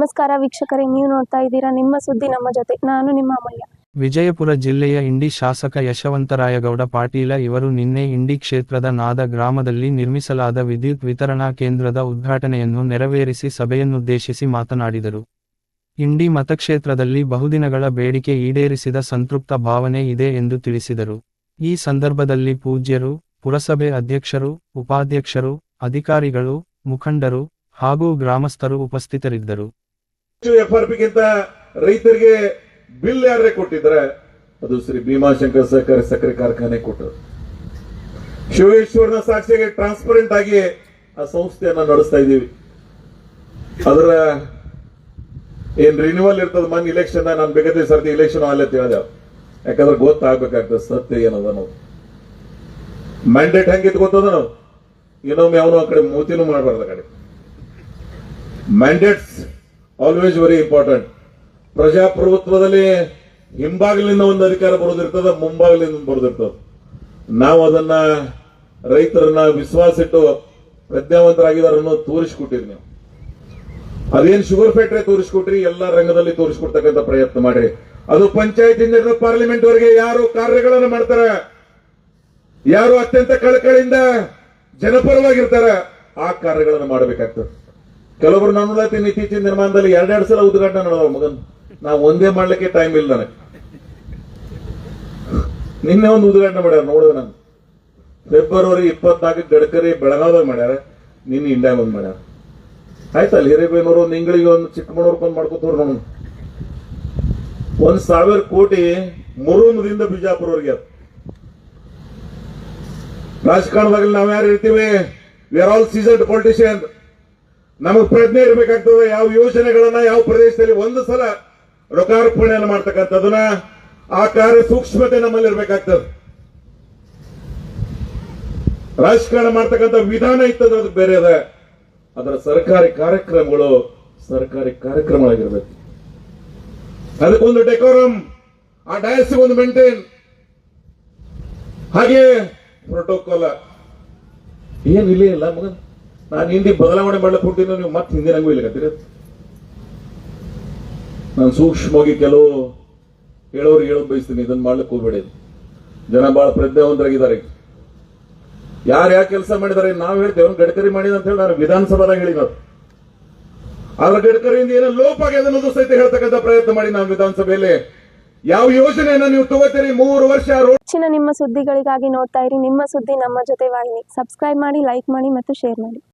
ನಮಸ್ಕಾರ ವೀಕ್ಷಕರೇ, ನೀವು ನೋಡ್ತಾ ಇದ್ದೀರಾ ನಿಮ್ಮ ಸುದ್ದಿ, ನಮ್ಮ ಜೊತೆ. ನಾನು ನಿಮ್ಮ ಅಮ್ಮಯ್ಯ ವಿಜಯಪುರ ಜಿಲ್ಲೆಯ ಇಂಡಿ ಶಾಸಕ ಯಶವಂತರಾಯಗೌಡ ಪಾಟೀಲ ಇವರು ನಿನ್ನೆ ಇಂಡಿ ಕ್ಷೇತ್ರದ ನಾದ ಗ್ರಾಮದಲ್ಲಿ ನಿರ್ಮಿಸಲಾದ ವಿದ್ಯುತ್ ವಿತರಣಾ ಕೇಂದ್ರದ ಉದ್ಘಾಟನೆಯನ್ನು ನೆರವೇರಿಸಿ ಸಭೆಯನ್ನುದ್ದೇಶಿಸಿ ಮಾತನಾಡಿದರು. ಇಂಡಿ ಮತಕ್ಷೇತ್ರದಲ್ಲಿ ಬಹುದಿನಗಳ ಬೇಡಿಕೆ ಈಡೇರಿಸಿದ ಸಂತೃಪ್ತ ಭಾವನೆ ಇದೆ ಎಂದು ತಿಳಿಸಿದರು. ಈ ಸಂದರ್ಭದಲ್ಲಿ ಪೂಜ್ಯರು, ಪುರಸಭೆ ಅಧ್ಯಕ್ಷರು, ಉಪಾಧ್ಯಕ್ಷರು, ಅಧಿಕಾರಿಗಳು, ಮುಖಂಡರು ಹಾಗೂ ಗ್ರಾಮಸ್ಥರು ಉಪಸ್ಥಿತರಿದ್ದರು. ಎಫ್ ಆರ್ ಪಿಗಿಂತ ರೈತರಿಗೆ ಬಿಲ್ ಯಾರೇ ಕೊಟ್ಟಿದ್ರೆ, ಅದು ಶ್ರೀ ಭೀಮಾಶಂಕರ್ ಸಹಕಾರಿ ಸಕ್ಕರೆ ಕಾರ್ಖಾನೆ ಕೊಟ್ಟರು. ಶಿವೇಶ್ವರನ ಸಾಕ್ಷಿಗೆ ಟ್ರಾನ್ಸ್ಪರೆಂಟ್ ಆಗಿ ಆ ಸಂಸ್ಥೆಯನ್ನ ನಡೆಸ್ತಾ ಇದ್ದೀವಿ. ಅದರ ಏನ್ ರಿನ್ಯೂವಲ್ ಇರ್ತದ ಮನ್ ಇಲೆಕ್ಷನ್ ನಾನು ಬೇಕಾದ್ರೆ ಸರ್ತಿ ಇಲೆಕ್ಷನ್ ಅಲ್ಲೇ ತಿಳಿದ. ಯಾಕಂದ್ರೆ ಗೊತ್ತಾಗ್ಬೇಕಾಗ್ತದೆ ಸತ್ಯ ಏನದ ನಾವು ಮ್ಯಾಂಡೇಟ್ ಹೆಂಗಿತ್ತು ಗೊತ್ತದ ನಾವು ಇನ್ನೊಮ್ಮೆ ಅವನು ಆ ಕಡೆ ಮೂತಿನೂ ಮಾಡಬಾರ್ದು ಕಡೆ. ಮ್ಯಾಂಡೇಟ್ಸ್ ಆಲ್ವೇಸ್ ವೆರಿ ಇಂಪಾರ್ಟೆಂಟ್ ಪ್ರಜಾಪ್ರಭುತ್ವದಲ್ಲಿ ಹಿಂಬಾಗಿಲಿಂದ ಒಂದು ಅಧಿಕಾರ ಬರೋದಿರ್ತದ ಮುಂಬಾಗಿಲಿಂದ ಬರೋದಿರ್ತದ. ನಾವು ಅದನ್ನ ರೈತರನ್ನ ವಿಶ್ವಾಸ ಇಟ್ಟು ಪ್ರಜ್ಞಾವಂತರಾಗಿದ್ದಾರೆ ಅನ್ನೋದು ತೋರಿಸ್ಕೊಟ್ಟಿರಿ ನೀವು. ಅದೇನು ಶುಗರ್ ಫ್ಯಾಕ್ಟ್ರಿ ತೋರಿಸಿಕೊಟ್ರಿ, ಎಲ್ಲಾ ರಂಗದಲ್ಲಿ ತೋರಿಸ್ಕೊಡ್ತಕ್ಕಂಥ ಪ್ರಯತ್ನ ಮಾಡ್ರಿ. ಅದು ಪಂಚಾಯತಿಂದ ಹಿಡಿದು ಪಾರ್ಲಿಮೆಂಟ್ ವರೆಗೆ ಯಾರು ಕಾರ್ಯಗಳನ್ನು ಮಾಡ್ತಾರ? ಯಾರು ಅತ್ಯಂತ ಕಳಕಳಿಯಿಂದ ಜನಪರವಾಗಿರ್ತಾರ? ಆ ಕಾರ್ಯಗಳನ್ನು ಮಾಡಬೇಕಾಗ್ತದೆ. ಕೆಲವರು ನಾನು ನೋಡತ್ತೀನಿ ಇತ್ತೀಚಿನ ನಿರ್ಮಾಣದಲ್ಲಿ ಎರಡೆರಡು ಸಲ ಉದ್ಘಾಟನೆ ಮಾಡೋ ಮಗನ್. ನಾ ಒಂದೇ ಮಾಡ್ಲಿಕ್ಕೆ ಟೈಮ್ ಇಲ್ಲ ನನಗೆ. ನಿನ್ನೆ ಒಂದು ಉದ್ಘಾಟನೆ ಮಾಡ್ಯಾರ, ನೋಡಿದೆ ನಾನು. ಫೆಬ್ರವರಿ ಇಪ್ಪತ್ನಾಲ್ಕು ಗಡ್ಕರಿ ಬೆಳಗಾವಿ ಮಾಡ್ಯಾರ, ನಿನ್ನೆ ಇಂಡಿಯಾ ಒಂದು ಮಾಡ್ಯಾರ. ಆಯ್ತಲ್ಲ ಹಿರೇಬೇನೂರು ಒಂದು ಇಂಗ್ಳಿಗೆ ಒಂದು ಚಿಕ್ಕಮಗಳೂರ್ಗೆ ಒಂದು ಮಾಡ್ಕೋತವ್ರು ನೋಡೋಣ ಒಂದ್ ಸಾವಿರ ಕೋಟಿ ಮುರುಮದಿಂದ ಬಿಜಾಪುರವ್ರಿಗೆ ರಾಜಕಾರಣದಲ್ಲಿ ನಾವ್ ಯಾರು ಇರ್ತೀವಿ? We are all season politician ನಮಗ್ ಪ್ರಜ್ಞೆ ಇರಬೇಕಾಗ್ತದೆ, ಯಾವ ಯೋಜನೆಗಳನ್ನ ಯಾವ ಪ್ರದೇಶದಲ್ಲಿ ಒಂದು ಸಲ ಲೋಕಾರ್ಪಣೆಯನ್ನು ಮಾಡ್ತಕ್ಕಂಥದನ್ನ ಆ ಕಾರ್ಯ ಸೂಕ್ಷ್ಮತೆ ನಮ್ಮಲ್ಲಿ ಇರಬೇಕಾಗ್ತದೆ. ರಾಜಕಾರಣ ಮಾಡ್ತಕ್ಕಂಥ ವಿಧಾನ ಇತ್ತದ ಅದು ಬೇರೆ ಅದ. ಅದರ ಸರ್ಕಾರಿ ಕಾರ್ಯಕ್ರಮಗಳು ಸರ್ಕಾರಿ ಕಾರ್ಯಕ್ರಮಗಳಾಗಿರ್ಬೇಕು. ಅದಕ್ಕೊಂದು ಡೆಕೋರಮ್ ಆ ಒಂದು ಮೇಂಟೈನ್ ಹಾಗೆ ಪ್ರೋಟೋಕಾಲ ಏನ್ ಇಲ್ಲೇ ಇಲ್ಲ ಮಗನ್. ನಾನು ಹಿಂದಿ ಬದಲಾವಣೆ ಮಾಡ್ಲಿಕ್ಕೆ ಹುಟ್ಟಿದ್ರು ನೀವು ಮತ್ತೆ ಹಿಂದಿನಂಗೂ ಇಲ್ಲ ಕತ್ತೀರ ನಾನು ಸೂಕ್ಷ್ಮವಾಗಿ ಕೆಲವು ಹೇಳೋರು ಹೇಳೋದು ಬಯಸ್ತೀನಿ ಇದನ್ನ ಮಾಡ್ಲಿಕ್ಕೆ ಹೋಗ್ಬೇಡಿ. ಜನ ಬಹಳ ಪ್ರಜ್ಞಾವಂತರಾಗಿದ್ದಾರೆ. ಯಾರು ಯಾಕೆ ಕೆಲಸ ಮಾಡಿದ್ದಾರೆ ನಾವು ಹೇಳ್ತೇವೆ ಅವ್ನು ಗಡ್ಕರಿ ಮಾಡಿದ ಅಂತ ಹೇಳಿ ನಾನು ವಿಧಾನಸಭಾದಾಗ ಹೇಳಿದ್ರು ಆದ್ರೆ ಗಡ್ಕರಿಯಿಂದ ಏನೋ ಲೋಪ ಆಗಿದೆ ಸಹಿತ ಹೇಳ್ತಕ್ಕಂಥ ಪ್ರಯತ್ನ ಮಾಡಿ ನಾನು ವಿಧಾನಸಭೆಯಲ್ಲಿ. ಯಾವ ಯೋಜನೆಯನ್ನ ನೀವು ತಗೋತೀರಿ? ಮೂರು ವರ್ಷ ಹೆಚ್ಚಿನ ನಿಮ್ಮ ಸುದ್ದಿಗಳಿಗಾಗಿ ನೋಡ್ತಾ ಇರಿ. ನಿಮ್ಮ ಸುದ್ದಿ ನಮ್ಮ ಜೊತೆ ವಾಹಿನಿ ಸಬ್ಸ್ಕ್ರೈಬ್ ಮಾಡಿ ಲೈಕ್ ಮಾಡಿ ಮತ್ತು ಶೇರ್ ಮಾಡಿ.